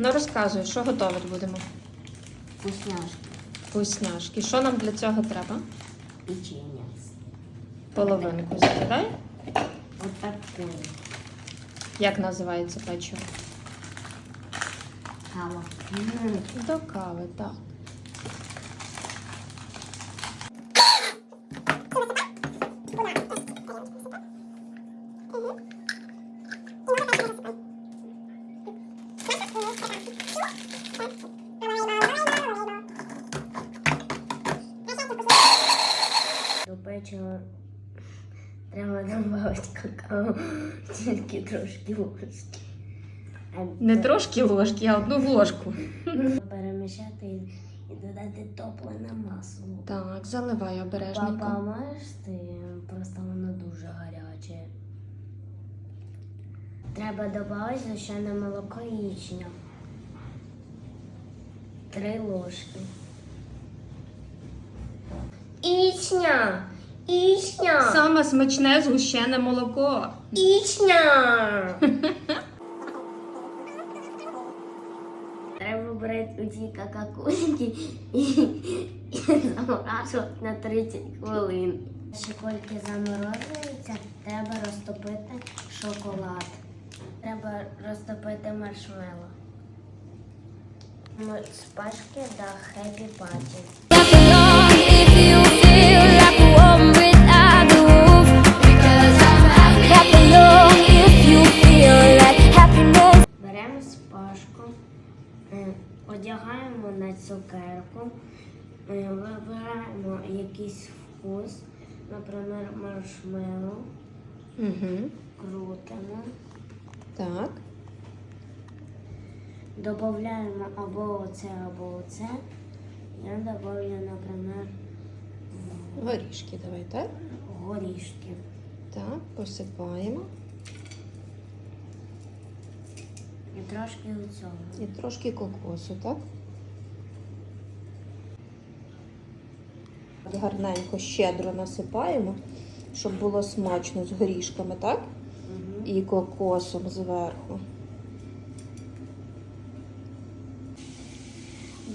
Ну розказуй, що готувати будемо? Вкусняшки. Вкусняшки. Що нам для цього треба? Печенье. Половинку закидай. Вот такое. Як називається печиво? Кава. До кави, так. До печива треба додати какао, тільки трошки ложки. Не трошки ложки, а одну ложку. Перемішати і- додати топлене масло. Так, заливай Папа, маєш ти? Просто воно дуже гаряче. Треба додати звичайне молоко і ячня. Три ложки. Ічня! Ічня! Саме смачне згущене молоко. Ічня! Треба брати у ці какакульки і, і заморажувати на 30 хвилин. Шокольки заморожуються, треба розтопити шоколад. Треба розтопити маршмело. Пачки до хеппі паті. Беремо спашку, одягаємо на цукерку, вибираємо якийсь вкус, наприклад, маршмеллоу, Угу. крутимо, Так. Додаємо або оце, або оце. Я додаю, наприклад, Горішки давай, так? горішки. Так, посипаємо. І трошки цього. І трошки кокосу, так? Гарненько, щедро насипаємо, щоб було смачно з горішками, так? Угу. І кокосом зверху.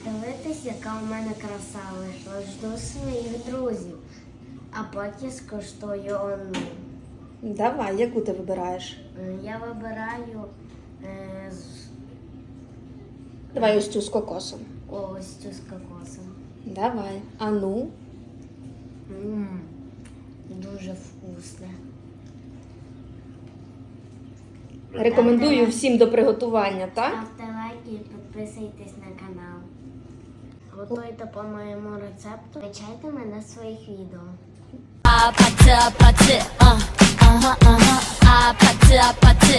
Дивитись, яка у мене краса вийшла. Жду своїх друзів, а потім скуштую одну. Давай, яку ти вибираєш? Е, Я вибираю е, з Давай ось цю з кокосом. ось цю з кокосом. Давай. А ну. Мм, дуже вкусне. Рекомендую всім до приготування, так? Ставте лайки і підписуйтесь на канал. Готуйте по моєму рецепту. Качайте мене в своїх відео. Pata, pata, uh, uh-huh, uh-huh. Ah, pata, pata,